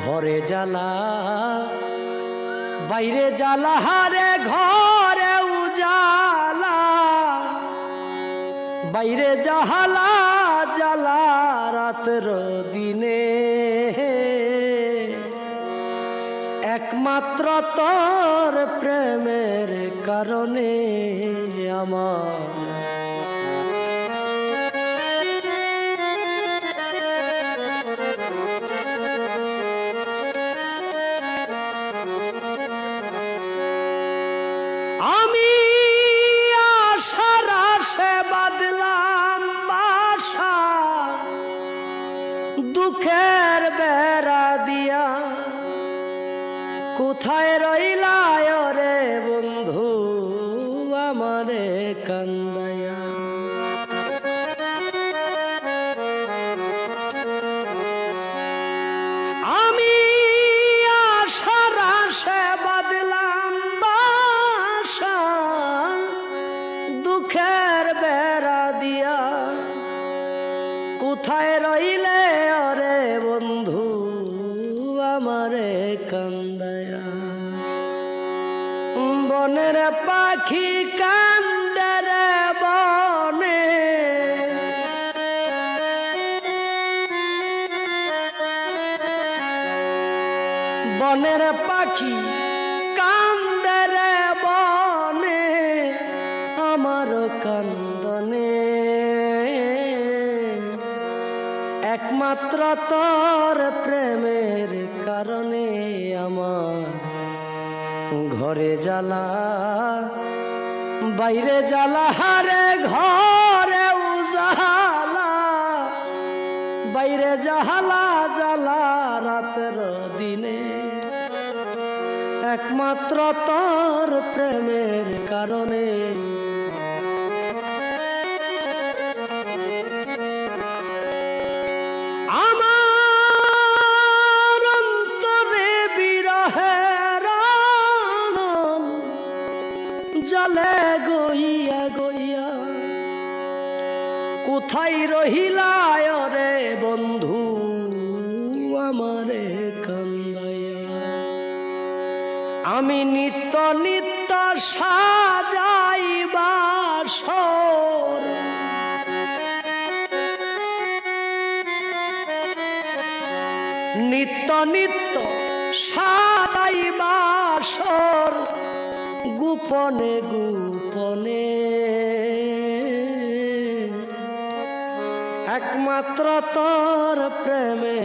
ঘরে জ্বালা, বাইরে জ্বালা, হারে ঘরে উজালা। বাইরে জাহালা জ্বালা রাতের দিনে। একমাত্র তোর প্রেমের কারণে আমার দুঃখের বেড়া দিয়া। কোথায় রইলায় রে বন্ধু আমারে কান্দায়া আমি দুঃখের বেড়া দিয়া কোথায় রইলে? অরে বন্ধু আমারে কান্দায়া। বনের পাখি কান্দরে বনে। বনের পাখি কান্দরে একমাত্র তোর প্রেমের কারণে আমার ঘরে জ্বালা, বাইরে জ্বালা, হারে ঘরে উজালা, বাইরে জাহালা জ্বালা রাতের দিনে। একমাত্র তোর প্রেমের কারণে জলে গইয়া গইয়া, কোথায় রহিলায় রে বন্ধু আমারে কান্দাইয়া? আমি নিত্য নিত্য সাজাইবার সর নিত্য নিত্য সাজাইবার সর গোপনে গোপনে। একমাত্র তোর প্রেমে।